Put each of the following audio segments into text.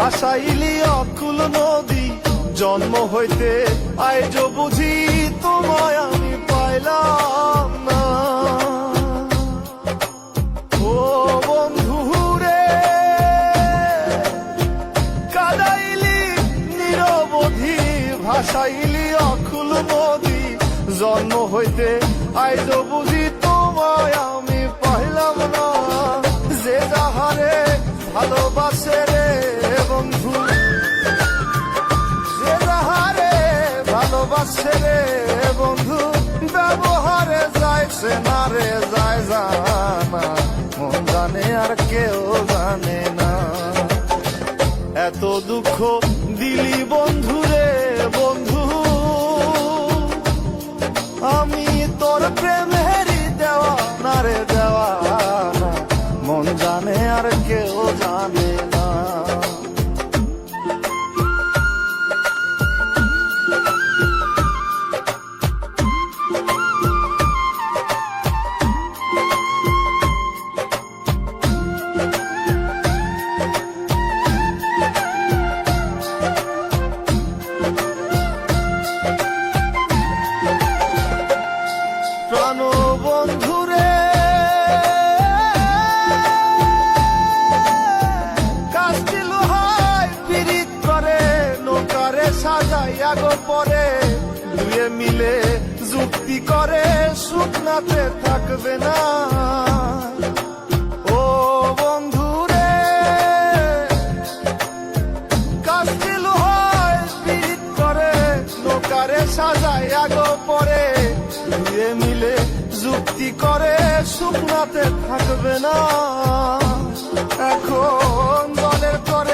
ভাসাইলি অকুল নদী, জন্ম হইতে আইজ বুঝি তোমায় আমি পাইলাম না। বন্ধু রে অকুল নদী, জন্ম হইতে আইজ বুঝি রে বন্ধু, ব্যবহারে যাইছে না রে যায় জানা। মন জানে আর কেউ জানে না। এত দুঃখ দিলি বন্ধু রে, বন্ধু। আমি তোর প্রেমেরই দেওয়া না রে দেওয়া মন জানে আর কেউ জানে গো পরে, দুয়ে মিলে যুক্তি করে শুকনাতে থাকবে না। ও পিরিত করে, নৌকারে সাজাইয়া গো পরে, দুয়ে মিলে যুক্তি করে শুকনাতে থাকবে না। এখন দলের করে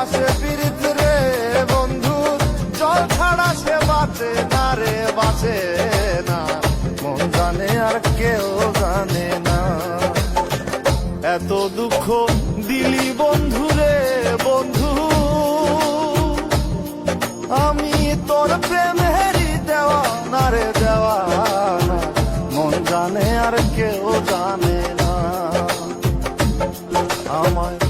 ভাসে পীড়িত রে বন্ধু। জল ছাড়া সে বাঁচে না রে, বাঁচে না। মন জানে আর কেউ জানে না। এত দুঃখ দিলি বন্ধু রে বন্ধু। আমি তোর প্রেম প্রেমেরই দেওয়া না রে দেওয়া মন জানে আর কেউ জানে না। আমায়